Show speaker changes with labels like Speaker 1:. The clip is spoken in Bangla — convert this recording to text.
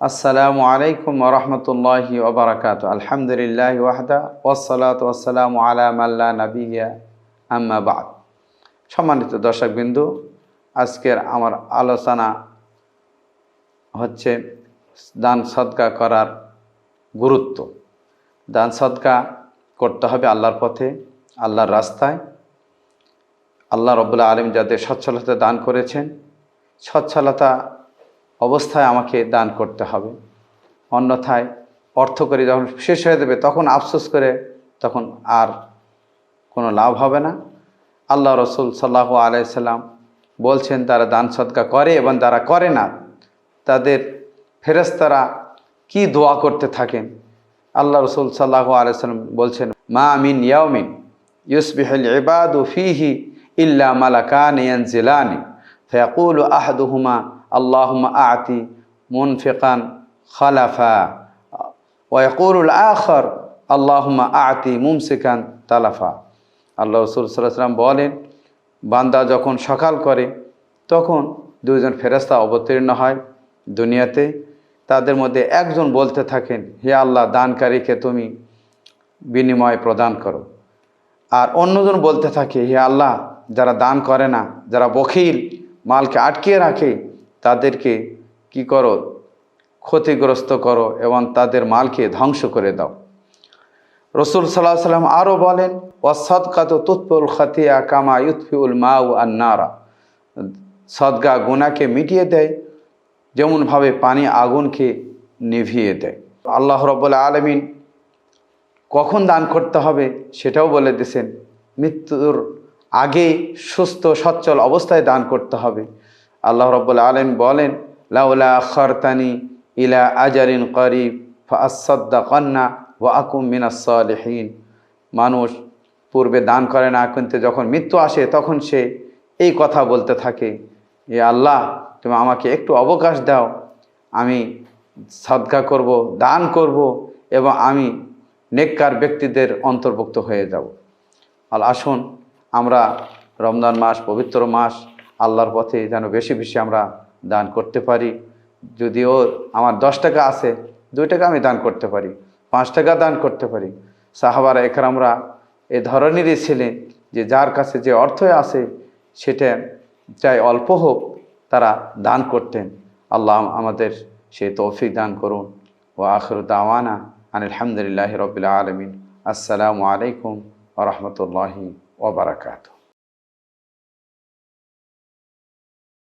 Speaker 1: আসসালামু আলাইকুম রহমতুল্লাহি ওবরাকাত আলহামদুলিল্লাহ ওয়াহদা ওয়াসালাত ওয়াসালামু আলা মাল্লা নাবিয়া আম্মা বাদ সম্মানিত দর্শকবিন্দু আজকের আমার আলোচনা হচ্ছে দান সদকা করার গুরুত্ব। দান সদকা করতে হবে আল্লাহর পথে, আল্লাহর রাস্তায়। আল্লাহ রবুল্লা আলম যাদের সচ্ছলতা দান করেছেন, সচ্ছলতা অবস্থায় আমাকে দান করতে হবে। অন্যথায় অর্থ করে যখন শেষ হয়ে যাবে, তখন আফসোস করে তখন আর কোনো লাভ হবে না। আল্লাহ রসুল সাল্লাহ আলাইসাল্লাম বলছেন, তারা দান সদকা করে এবং তারা করে না। তাদের ফেরেস্তারা কি দোয়া করতে থাকেন? আল্লাহ রসুল সাল্লাহ আলাইসাল্লাম বলছেন, মা আমিন ইয়াউমিন ইউসবিহল ইবাদু ফিহি ইল্লা মালাকান ইয়ানজিলানি। ফয়াকুল আহাদুহুমা আল্লাহুমা আতি মুনফিকান খালাফা। ওয়াকুল আখর আল্লাহুমা আতি মুমসিকান তালাফা। আল্লাহ রসুল সাল্লাহ সাল্লাম বলেন বান্দা যখন সকাল করে, তখন দুইজন ফেরেস্তা অবতীর্ণ হয় দুনিয়াতে। তাদের মধ্যে একজন বলতে থাকেন, হে আল্লাহ, দানকারীকে তুমি বিনিময় প্রদান করো। আর অন্যজন বলতে থাকে, হে আল্লাহ, যারা দান করে না, যারা বখিল, মালকে আটকিয়ে রাখে, তাদেরকে কি করো? ক্ষতিগ্রস্ত করো এবং তাদের মালকে ধ্বংস করে দাও। রসুল সাল্লাহ সাল্লাম আরও বলেন ওয়াসদকাত তুৎপুল খাতিয়া কামা ইউৎফিউল মাউ আন্নারা। সদগা গুনাকে মিটিয়ে দেয়, যেমনভাবে পানি আগুনকে নিভিয়ে দেয়। আল্লাহ রব্বুল্লা আলমিন কখন দান করতে হবে সেটাও বলে দিয়েছেন, মৃত্যুর আগে সুস্থ, সচ্ছল অবস্থায় দান করতে হবে। আল্লাহ রব্বুল আলম বলেন, লাউলা খরতানি ইলা আজারিন করিব ফাসাদ্দা কন্যা ও আকুম মিনাসলহীন মানুষ পূর্বে দান করে না কিন্তু যখন মৃত্যু আসে তখন সে এই কথা বলতে থাকে, এ আল্লাহ, তুমি আমাকে একটু অবকাশ দাও, আমি সদকা করব, দান করব এবং আমি নেককার ব্যক্তিদের অন্তর্ভুক্ত হয়ে যাব। আর আসুন আমরা রমজান মাস, পবিত্র মাস, আল্লাহর পথে যেন বেশি বেশি আমরা দান করতে পারি। যদিও আমার দশ টাকা আছে, দুই টাকা আমি দান করতে পারি। পাঁচ টাকা দান করতে পারি। সাহাবারা একরামরা এ ধরনেরই ছিলেন যে যার কাছে যে অর্থ আছে সেটা চাই অল্প হোক তারা দান করতেন। আল্লাহ আমাদের সে তৌফিক দান করুন। ও আখর দাওয়ানা আলহামদুলিল্লাহ রবিল আলমিন। আসসালামু আলাইকুম ওরহমতুল্লাহি ওবরাকাতু